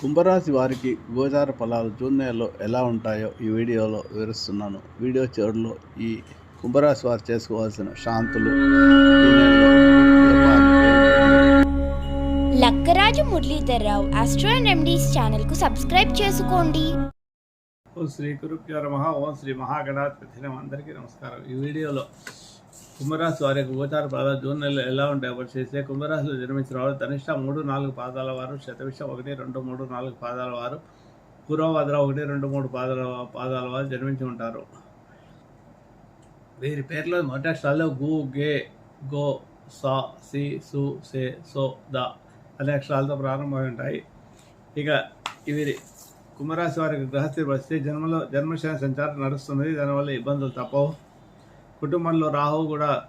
కుంభరాశి వారికి గోచార ఫలాలు జూన్ నెలలో ఎలా ఉంటాయో ఈ వీడియోలో వివరిస్తున్నాను. వీడియో చివరిలో ఈ కుంభరాశి వారు చేసుకోవాల్సిన శాంతులు Lakkaraju Muralidharrao astro and remedies ఛానల్కు సబ్స్క్రైబ్ చేసుకోండి. ఓం శ్రీ గురుభ్యో నమ ఓం శ్రీ మహాగణాధిపతి నమ అందరికీ నమస్కారం. ఈ వీడియోలో కుంభరాశి వారి యొక్క గోచార ఫలాలు జూన్ నెలలో ఎలా ఉంటాయో ఒకటి చేస్తే కుంభరాశిలో జన్మించిన వారు ధనిష్ట మూడు నాలుగు పాదాల వారు శతవిష ఒకటి రెండు మూడు నాలుగు పాదాల వారు పూర్వభద్ర ఒకటి రెండు మూడు పాదాల పాదాల వారు జన్మించి ఉంటారు. వీరి పేర్లో మొదటి అక్షరాలు గు గే గో సా సి సు సే సో ద అనే అక్షరాలతో ప్రారంభమై ఉంటాయి. ఇక వీరి కుంభరాశి వారికి గ్రహస్థితి వస్తే జన్మలో జన్మశయ సంచారం నడుస్తుంది దానివల్ల ఇబ్బందులు తప్పవు. కుటుంబంలో రాహువు కూడా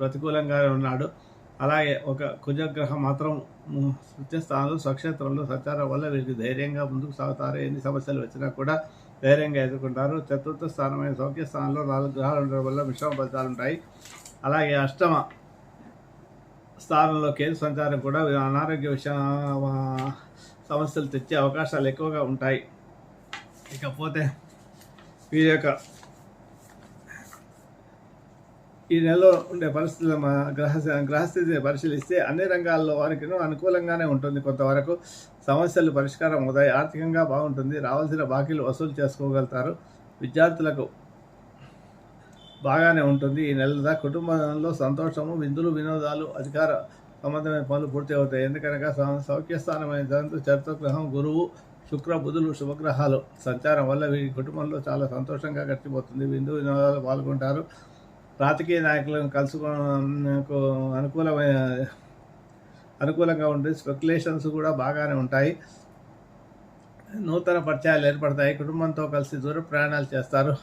ప్రతికూలంగానే ఉన్నాడు. అలాగే ఒక కుజగ్రహం మాత్రం ము- స్థానంలో స్వక్షేత్రంలో సంచారం వల్ల వీరికి ధైర్యంగా ముందుకు సాగుతారు. ఎన్ని సమస్యలు వచ్చినా కూడా ధైర్యంగా ఎదుర్కొంటారు. చతుర్థ స్థానమైన సౌఖ్య స్థానంలో నాలుగు గ్రహాలు ఉండడం వల్ల మిశ్రమ ఫలితాలు ఉంటాయి. అలాగే అష్టమ స్థానంలో కేతు సంచారం కూడా అనారోగ్య విషయ సమస్యలు తెచ్చే అవకాశాలు ఎక్కువగా ఉంటాయి. ఇకపోతే వీరి యొక్క ఈ నెలలో ఉండే పరిస్థితులు మా గ్రహ గ్రహస్థితిని పరిశీలిస్తే అన్ని రంగాల్లో వారికి అనుకూలంగానే ఉంటుంది కొంతవరకు. సమస్యలు పరిష్కారం అవుతాయి. ఆర్థికంగా బాగుంటుంది. రావాల్సిన బాకీలు వసూలు చేసుకోగలుగుతారు. విద్యార్థులకు బాగానే ఉంటుంది. ఈ నెలదా కుటుంబంలో సంతోషము విందులు వినోదాలు అధికార సంబంధమైన పనులు పూర్తి అవుతాయి. ఎందుకనగా సౌఖ్యస్థానమైన జంతు చరిత్రగ్రహం గురువు శుక్ర బుధులు శుభగ్రహాలు సంచారం వల్ల వీరి కుటుంబంలో చాలా సంతోషంగా గడిచిపోతుంది. విందు వినోదాలు పాల్గొంటారు. రాజకీయ నాయకులను కలుసుకోవడానికి అనుకూలమైన అనుకూలంగా ఉంటుంది స్పెక్యులేషన్స్ కూడా బాగానే ఉంటాయి. నూతన పరిచయాలు ఏర్పడతాయి. కుటుంబంతో కలిసి దూర ప్రయాణాలు చేస్తారు.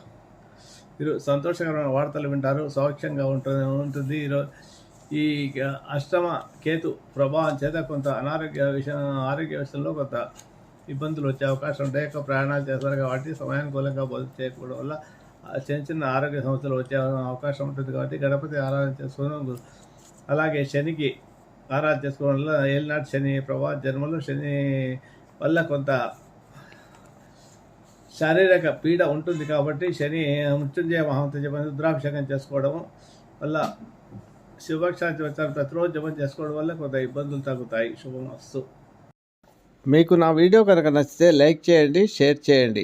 మీరు సంతోషకరమైన వార్తలు వింటారు. సౌఖ్యంగా ఉంటుంది ఉంటుంది. ఈరోజు ఈ అష్టమ కేతు ప్రభావం చేత కొంత అనారోగ్య విషయం ఆరోగ్య విషయంలో కొంత ఇబ్బందులు వచ్చే అవకాశం ఉంటాయి. ఎక్కువ ప్రయాణాలు చేస్తారు కాబట్టి సమయానుకూలంగా బదులు చేయకపోవడం వల్ల చిన్న చిన్న ఆరోగ్య సమస్యలు వచ్చే అవకాశం ఉంటుంది కాబట్టి గణపతి ఆరాధన చేసుకోవడం అలాగే శనికి ఆరాధన చేసుకోవడం వల్ల ఏలినాటి శని ప్రభా జన్మలో శని వల్ల కొంత శారీరక పీడ ఉంటుంది కాబట్టి శని మృత్యుంజయ మహాంత జపం రుద్రాభిషేకం చేసుకోవడం వల్ల శివక్షాంతి వచ్చారు ప్రతిరోజు జపం చేసుకోవడం వల్ల కొంత ఇబ్బందులు తగ్గుతాయి. శుభం వస్తు మీకు నా వీడియో కనుక నచ్చితే లైక్ చేయండి షేర్ చేయండి.